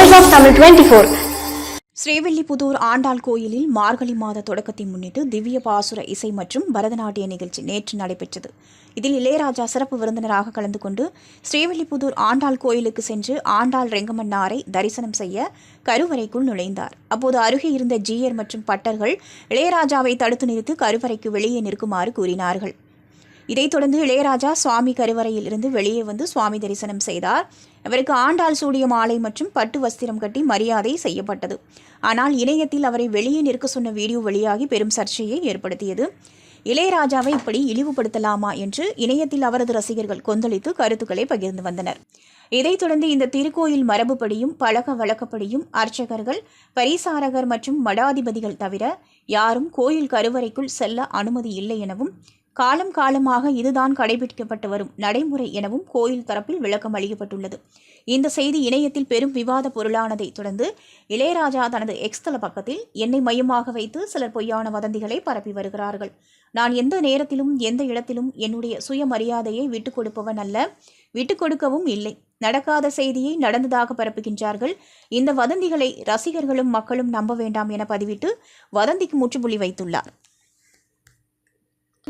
Voice of Tamil twenty four Srivilliputhur Andal கோயிலில் மார்கழி மாத தொடக்கத்தை முன்னிட்டு திவ்ய பாசுர இசை மற்றும் பரதநாட்டிய நிகழ்ச்சி நேற்று நடைபெற்றது. இதில் இளையராஜா சிறப்பு விருந்தினராக கலந்து கொண்டு ஸ்ரீவில்லிபுதூர் ஆண்டாள் கோயிலுக்கு சென்று ஆண்டாள் ரெங்கமன்னாரை தரிசனம் செய்ய கருவறைக்குள் நுழைந்தார். அப்போது அருகே இருந்த ஜீயர் மற்றும் பட்டர்கள் இளையராஜாவை தடுத்து நிறுத்தி கருவறைக்கு வெளியே நிற்குமாறு கூறினார்கள். இதைத் தொடர்ந்து இளையராஜா சுவாமி கருவறையில் இருந்து வெளியே வந்து சுவாமி தரிசனம் செய்தார். அவருக்கு ஆண்டாள் சூடிய மாலை மற்றும் பட்டு வஸ்திரம் கட்டி மரியாதை செய்யப்பட்டது. ஆனால் இணையத்தில் அவரை வெளியே நிற்க சொன்ன வீடியோ வெளியாகி பெரும் சர்ச்சையை ஏற்படுத்தியது. இளையராஜாவை இப்படி இழிவுபடுத்தலாமா என்று இணையத்தில் அவரது ரசிகர்கள் கொந்தளித்து கருத்துக்களை பகிர்ந்து வந்தனர். இதைத் தொடர்ந்து இந்த திருக்கோயில் மரபுப்படியும் பழக்க வழக்கப்படியும் அர்ச்சகர்கள் பரிசாரகர் மற்றும் மடாதிபதிகள் தவிர யாரும் கோயில் கருவறைக்குள் செல்ல அனுமதி இல்லை எனவும் காலம் காலமாக இதுதான் கடைபிடிக்கப்பட்டு வரும் நடைமுறை எனவும் கோயில் தரப்பில் விளக்கம் அளிக்கப்பட்டுள்ளது. இந்த செய்தி இணையத்தில் பெரும் விவாத பொருளானதை தொடர்ந்து இளையராஜா தனது எக்ஸ்தல பக்கத்தில் என்னை மையமாக வைத்து சிலர் பொய்யான வதந்திகளை பரப்பி வருகிறார்கள். நான் எந்த நேரத்திலும் எந்த இடத்திலும் என்னுடைய சுயமரியாதையை விட்டுக் கொடுப்பவன் அல்ல விட்டுக் கொடுக்கவும் இல்லை. நடக்காத செய்தியை நடந்ததாக பரப்புகின்றார்கள். இந்த வதந்திகளை ரசிகர்களும் மக்களும் நம்ப வேண்டாம் என பதிவிட்டு வதந்திக்கு முற்றுப்புள்ளி வைத்துள்ளார்.